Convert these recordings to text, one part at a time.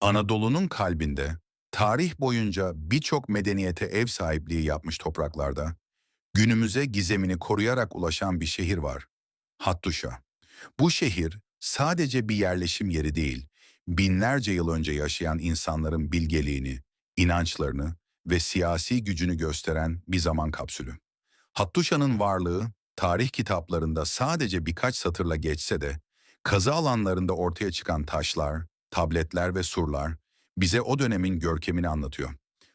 Anadolu'nun kalbinde, tarih boyunca birçok medeniyete ev sahipliği yapmış topraklarda, günümüze gizemini koruyarak ulaşan bir şehir var. Hattuşa. Bu şehir sadece bir yerleşim yeri değil, binlerce yıl önce yaşayan insanların bilgeliğini, inançlarını ve siyasi gücünü gösteren bir zaman kapsülü. Hattuşa'nın varlığı, tarih kitaplarında sadece birkaç satırla geçse de, kazı alanlarında ortaya çıkan taşlar, tabletler ve surlar bize o dönemin görkemini anlatıyor.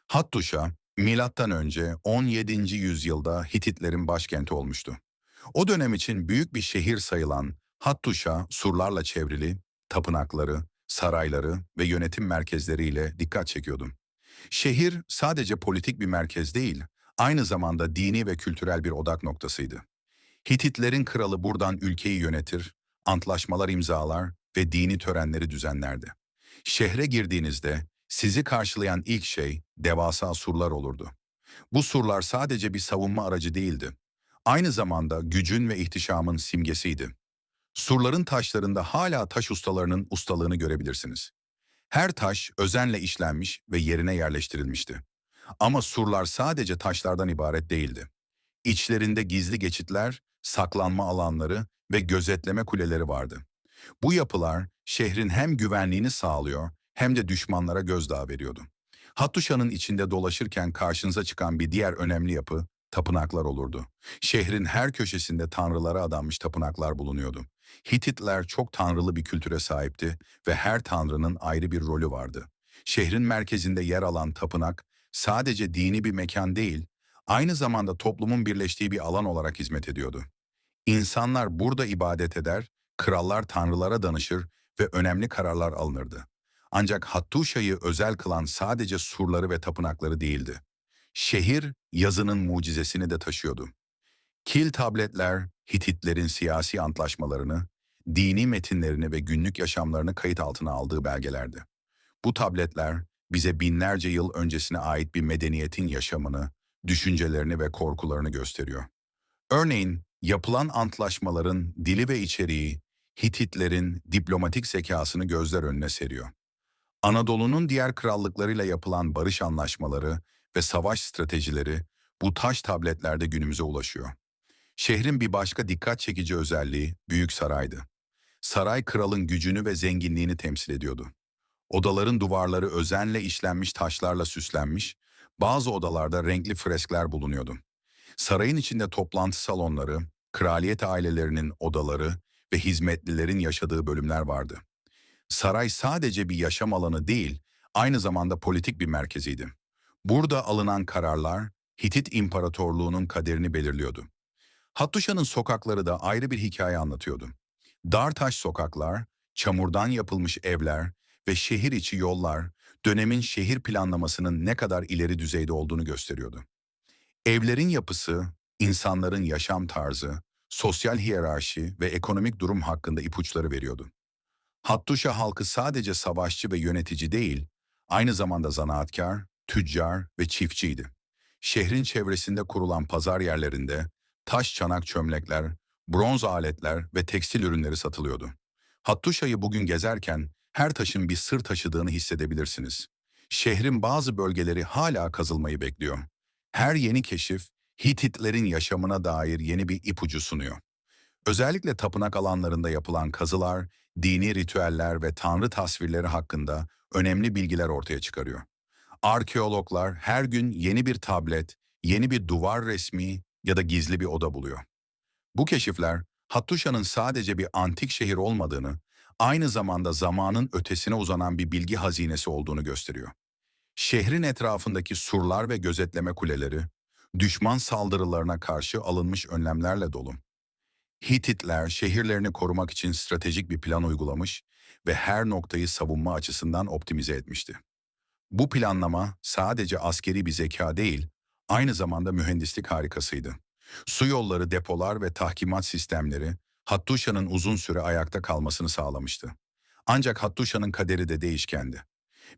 Hattuşa, milattan önce 17. yüzyılda Hititlerin başkenti olmuştu. O dönem için büyük bir şehir sayılan Hattuşa, surlarla çevrili, tapınakları, sarayları ve yönetim merkezleriyle dikkat çekiyordu. Şehir sadece politik bir merkez değil, aynı zamanda dini ve kültürel bir odak noktasıydı. Hititlerin kralı buradan ülkeyi yönetir, antlaşmalar imzalar ve dini törenleri düzenlerdi. Şehre girdiğinizde sizi karşılayan ilk şey devasa surlar olurdu. Bu surlar sadece bir savunma aracı değildi. Aynı zamanda gücün ve ihtişamın simgesiydi. Surların taşlarında hala taş ustalarının ustalığını görebilirsiniz. Her taş özenle işlenmiş ve yerine yerleştirilmişti. Ama surlar sadece taşlardan ibaret değildi. İçlerinde gizli geçitler, saklanma alanları ve gözetleme kuleleri vardı. Bu yapılar şehrin hem güvenliğini sağlıyor hem de düşmanlara gözdağı veriyordu. Hattuşa'nın içinde dolaşırken karşınıza çıkan bir diğer önemli yapı tapınaklar olurdu. Şehrin her köşesinde tanrılara adanmış tapınaklar bulunuyordu. Hititler çok tanrılı bir kültüre sahipti ve her tanrının ayrı bir rolü vardı. Şehrin merkezinde yer alan tapınak sadece dini bir mekan değil, aynı zamanda toplumun birleştiği bir alan olarak hizmet ediyordu. İnsanlar burada ibadet eder, krallar tanrılara danışır ve önemli kararlar alınırdı. Ancak Hattuşa'yı özel kılan sadece surları ve tapınakları değildi. Şehir yazının mucizesini de taşıyordu. Kil tabletler, Hititlerin siyasi antlaşmalarını, dini metinlerini ve günlük yaşamlarını kayıt altına aldığı belgelerdi. Bu tabletler bize binlerce yıl öncesine ait bir medeniyetin yaşamını, düşüncelerini ve korkularını gösteriyor. Örneğin yapılan antlaşmaların dili ve içeriği Hititlerin diplomatik zekasını gözler önüne seriyor. Anadolu'nun diğer krallıklarıyla yapılan barış anlaşmaları ve savaş stratejileri bu taş tabletlerde günümüze ulaşıyor. Şehrin bir başka dikkat çekici özelliği Büyük Saray'dı. Saray kralın gücünü ve zenginliğini temsil ediyordu. Odaların duvarları özenle işlenmiş taşlarla süslenmiş, bazı odalarda renkli freskler bulunuyordu. Sarayın içinde toplantı salonları, kraliyet ailelerinin odaları ve hizmetlilerin yaşadığı bölümler vardı. Saray sadece bir yaşam alanı değil, aynı zamanda politik bir merkeziydi. Burada alınan kararlar Hitit İmparatorluğu'nun kaderini belirliyordu. Hattuşa'nın sokakları da ayrı bir hikaye anlatıyordu. Dar taş sokaklar, çamurdan yapılmış evler ve şehir içi yollar dönemin şehir planlamasının ne kadar ileri düzeyde olduğunu gösteriyordu. Evlerin yapısı, insanların yaşam tarzı, sosyal hiyerarşi ve ekonomik durum hakkında ipuçları veriyordu. Hattuşa halkı sadece savaşçı ve yönetici değil, aynı zamanda zanaatkar, tüccar ve çiftçiydi. Şehrin çevresinde kurulan pazar yerlerinde taş çanak çömlekler, bronz aletler ve tekstil ürünleri satılıyordu. Hattuşa'yı bugün gezerken her taşın bir sır taşıdığını hissedebilirsiniz. Şehrin bazı bölgeleri hala kazılmayı bekliyor. Her yeni keşif Hititlerin yaşamına dair yeni bir ipucu sunuyor. Özellikle tapınak alanlarında yapılan kazılar, dini ritüeller ve tanrı tasvirleri hakkında önemli bilgiler ortaya çıkarıyor. Arkeologlar her gün yeni bir tablet, yeni bir duvar resmi ya da gizli bir oda buluyor. Bu keşifler, Hattuşa'nın sadece bir antik şehir olmadığını, aynı zamanda zamanın ötesine uzanan bir bilgi hazinesi olduğunu gösteriyor. Şehrin etrafındaki surlar ve gözetleme kuleleri, düşman saldırılarına karşı alınmış önlemlerle dolu. Hititler şehirlerini korumak için stratejik bir plan uygulamış ve her noktayı savunma açısından optimize etmişti. Bu planlama sadece askeri bir zeka değil, aynı zamanda mühendislik harikasıydı. Su yolları, depolar ve tahkimat sistemleri Hattuşa'nın uzun süre ayakta kalmasını sağlamıştı. Ancak Hattuşa'nın kaderi de değişkendi.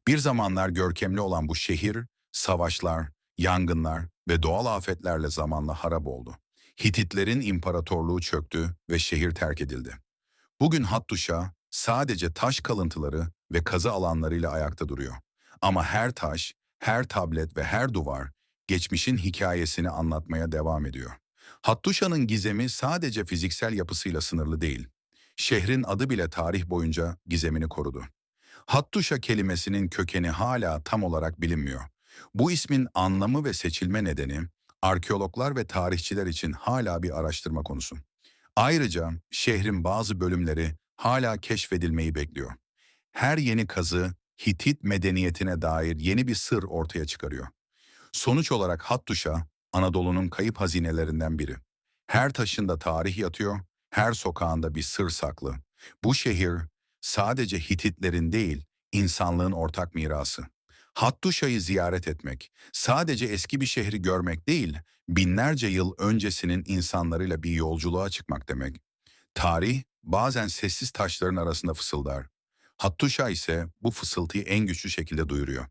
Bir zamanlar görkemli olan bu şehir, savaşlar, yangınlar ve doğal afetlerle zamanla harap oldu. Hititlerin imparatorluğu çöktü ve şehir terk edildi. Bugün Hattuşa sadece taş kalıntıları ve kazı alanlarıyla ayakta duruyor. Ama her taş, her tablet ve her duvar geçmişin hikayesini anlatmaya devam ediyor. Hattuşa'nın gizemi sadece fiziksel yapısıyla sınırlı değil. Şehrin adı bile tarih boyunca gizemini korudu. Hattuşa kelimesinin kökeni hala tam olarak bilinmiyor. Bu ismin anlamı ve seçilme nedeni arkeologlar ve tarihçiler için hala bir araştırma konusu. Ayrıca şehrin bazı bölümleri hala keşfedilmeyi bekliyor. Her yeni kazı Hitit medeniyetine dair yeni bir sır ortaya çıkarıyor. Sonuç olarak Hattuşa, Anadolu'nun kayıp hazinelerinden biri. Her taşında tarih yatıyor, her sokağında bir sır saklı. Bu şehir sadece Hititlerin değil, insanlığın ortak mirası. Hattuşa'yı ziyaret etmek, sadece eski bir şehri görmek değil, binlerce yıl öncesinin insanlarıyla bir yolculuğa çıkmak demek. Tarih bazen sessiz taşların arasında fısıldar. Hattuşa ise bu fısıltıyı en güçlü şekilde duyuruyor.